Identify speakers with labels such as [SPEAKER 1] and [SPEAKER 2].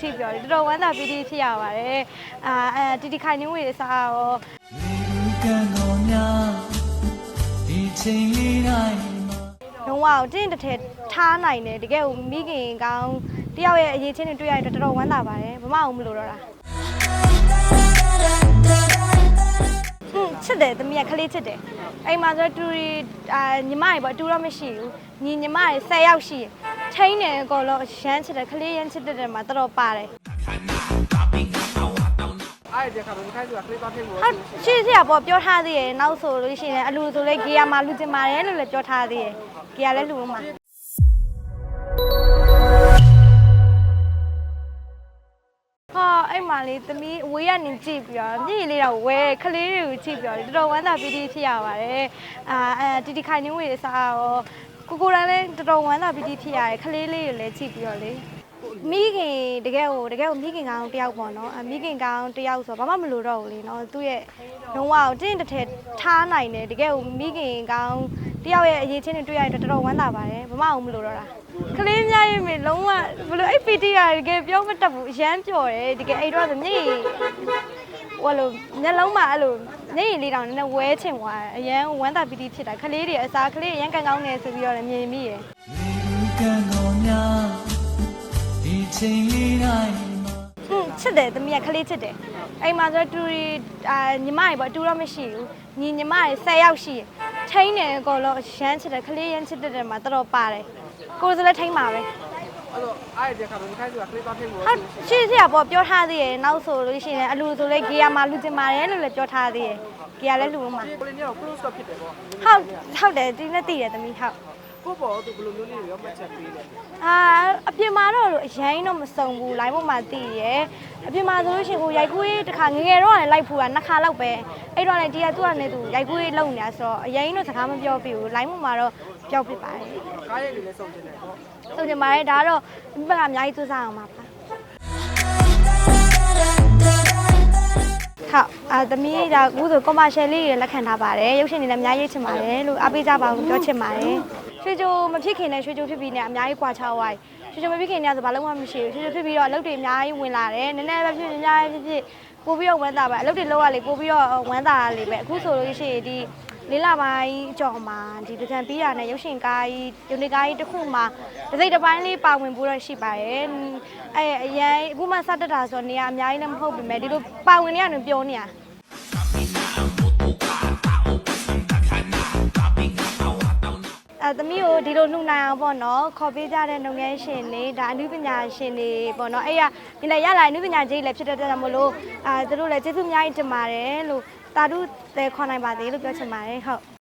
[SPEAKER 1] ချိပြီးတော့တော်တော်ဝမ်းသာပီတိဖြစ်ရပါတယ်အာအဲဒီဒီခိုင်နှင်းဝေစားရော
[SPEAKER 2] ကံတော်များဒီချိန်လေးတိုင်းမှာ
[SPEAKER 1] လုံးဝတင်းတစ်ထည်ထားနိုင်တယ်တကယ်ကိုမိခင်ကောင်းတယောက်ရဲ့အရေးချင်းတွေတွေ့ရတဲ့တော်တော်ဝမ်းသာပါတယ်မမအောင်မလို့တော့တာဟွန်း ချစ်တယ်သမီးကခလေးချစ်တယ်အိမ်မှာဆိုတော့တူရီအာညီမတွေပေါ့အတူတော့မရှိဘူးညီညီမတွေ10ယောက်ရှိတယ်ချိန်တယ်အကုန်လုံးရမ်းချစ်တယ်ခလေးရမ်းချစ်တဲ့တယ်မှာတော်တော်ပါတယ်
[SPEAKER 3] အားရတဲ့ခါဘယ်ခိုင်းဆိုတာခလေးသွားထိဖို့
[SPEAKER 1] ဟုတ်ရှိစီကပေါ့ပြောထားသေးတယ်နောက်ဆိုလို့ရှိရင်အလူဆိုလေဂေယာမှာလူကျင်ပါတယ်လို့လည်းပြောထားသေးတယ်ဂေယာလည်းလူအောင်မှာ အဲ့မှာလေသမီးအဝေးကနေကြည့်ပြီးတော့မြည်လေးတော့ဝဲခလေးတွေကိုကြည့်ပြီးတော့တော်တော်ဝမ်းသာပီတိဖြစ်ရပါတယ်အာအဲဒီဒီခိုင်နှင်းဝေစားရောကိုကိုရန်လည်းတော်တော်ဝမ်းသာပီတိဖြစ်ရတယ်ခလေးလေးတွေလည်းကြည့်ပြီးတော့လေမိခင်တကယ်ကိုတကယ်ကိုမိခင်ကောင်းတယောက်ပေါ့နော်အမိခင်ကောင်းတယောက်ဆိုတော့ဘာမှမလိုတော့ဘူးလေနော်သူ့ရဲ့လုံးဝတင်းတစ်ထည်ထားနိုင်တယ်တကယ်ကိုမိခင်ကောင်း တယောက်ရဲ့အရေးချင်းတွေတွေ့ရတဲ့တော်တော်ဝမ်းသာပါတယ်ဘာမှအောင်မလိုတော့တာကလေးများရေးမေလုံးဝဘလို့အဲ့ပီတီကတကယ်ပြောမတတ်ဘူးအရန်ပျော်တယ်တကယ်အဲ့တော့ဆိုမျက်ရည်ဟိုလိုမျက်လုံးမှာအဲ့လိုမျက်ရည်လေးတောင်နည်းနည်းဝဲချင်သွားတယ်အရန်ဝမ်းသာပီတီဖြစ်တာကလေးတွေအစားကလေးအရန်ကန်ကောင်းနေဆိုပြီးတော့လည်းမြင်မိရယ်
[SPEAKER 2] ကံတော်များဒီချိန်လေးတိုင်းမှာ
[SPEAKER 1] ဟွန်း ချစ်တယ်သမီးကခလေးချစ်တယ်အိမ်မှာဆိုတော့တူရီအာညီမတွေပေါ့အတူတော့မရှိဘူးညီညီမတွေ10ယောက်ရှိတယ်ထိန်းတယ်အကုန်လုံးရမ်းချစ်တယ်ခလေးရမ်းချစ်တဲ့တယ်မှာတော်တော်ပါတယ်ကိုယ်စလည်းထိန်းပါပဲ
[SPEAKER 3] အဲ့တော့အားရတဲ့ခါဘယ်ခိုင်းဆိုတာခလေးသွားထိဖို့
[SPEAKER 1] ဟုတ်ရှိစီကပေါ့ပြောထားသေးတယ်နောက်ဆိုလို့ရှိရင်အလူဆိုလေဂေယာမှာလူကျင်ပါတယ်လို့လည်းပြောထားသေးတယ်ဂေယာလည်းလူအောင်မှာ
[SPEAKER 3] ဒီကိုလေးမျိုး close တော့ဖြစ်တယ်ပေါ့
[SPEAKER 1] ဟုတ်ဟုတ်တယ်ဒီနဲ့တည်တယ်သမီးဟုတ်
[SPEAKER 3] ကိုပေါ့သူဘယ်လိုမျိုးလေးရောမှတ်ချက်ပေးလဲ
[SPEAKER 1] အာအပြင်မှာတော့အရင်တော့မစုံဘူး line ပေါ်မှာတည်ရယ်အပြင်မှာဆိုလို့ရှိရင်ကိုရိုက်ကူးရေးတစ်ခါငယ်ငယ်တော့လည်းလိုက်ဖူတာနှစ်ခါလောက်ပဲအဲ့တော့လည်းဒီကသူကလည်းသူရိုက်ကူးရေးလုံနေတာဆိုတော့အရင်တော့စကားမပြောပြဘူး line ပေါ်မှာတော့ပြောပြပါတယ်
[SPEAKER 3] ကားရိုက်တွေလည်းစုံတင်တယ်ပေါ့
[SPEAKER 1] ဆိုကြပါတယ်ဒါကတော့ဒီဘက်ကအများကြီးစူးစမ်းအောင်ပါပါဟုတ်အာသမီးဒါအခုဆို commercial လေးတွေလက်ခံထားပါတယ်ရုပ်ရှင်တွေလည်းအများကြီးချင်ပါတယ်လို့အားပေးကြပါဦးပြောချင်ပါတယ် ရွှေကြိုမဖြစ်ခင်နဲ့ရွှေကြိုဖြစ်ပြီးနဲ့အများကြီးကွာခြားသွားပြီရွှေကြိုမဖြစ်ခင်နဲ့ဆိုဘာလို့မှမရှိဘူးရွှေကြိုဖြစ်ပြီးတော့အလုပ်တွေအများကြီးဝင်လာတယ်နည်းနည်းပဲဖြစ်ဖြစ်အများကြီးဖြစ်ဖြစ်ပို့ပြီးတော့ဝမ်းသာပါအလုပ်တွေလုပ်ရလေပို့ပြီးတော့ဝမ်းသာရလေပဲအခုဆိုလို့ရှိရင်ဒီလေးလာပိုင်းအကြော်မှာဒီပကံပြီးတာနဲ့ရုပ်ရှင်ကားကြီးယူနစ်ကားကြီးတစ်ခုမှာတစ်စိတ်တစ်ပိုင်းလေးပါဝင်ဖို့တော့ရှိပါတယ်အဲအရင်အခုမှစတက်တာဆိုတော့နေရာအများကြီးလည်းမဟုတ်ပေမဲ့ဒီလိုပါဝင်နေရတယ်ပြောနေရ သမီးကိုဒီလိုနှုတ်နိုင်အောင်ပေါ့နော်ခေါ်ပေးကြတဲ့လုပ်ငန်းရှင်တွေဒါအနုပညာရှင်တွေပေါ့နော်အဲ့ရဒီလည်းရလာအနုပညာကြီးလည်းဖြစ်တဲ့အတွက်ကြောင့်မလို့အာသူတို့လည်းကျေးဇူးအများကြီးတင်ပါတယ်လို့တာတုလည်းခေါ်နိုင်ပါသေးလို့ပြောချင်ပါတယ်ဟုတ်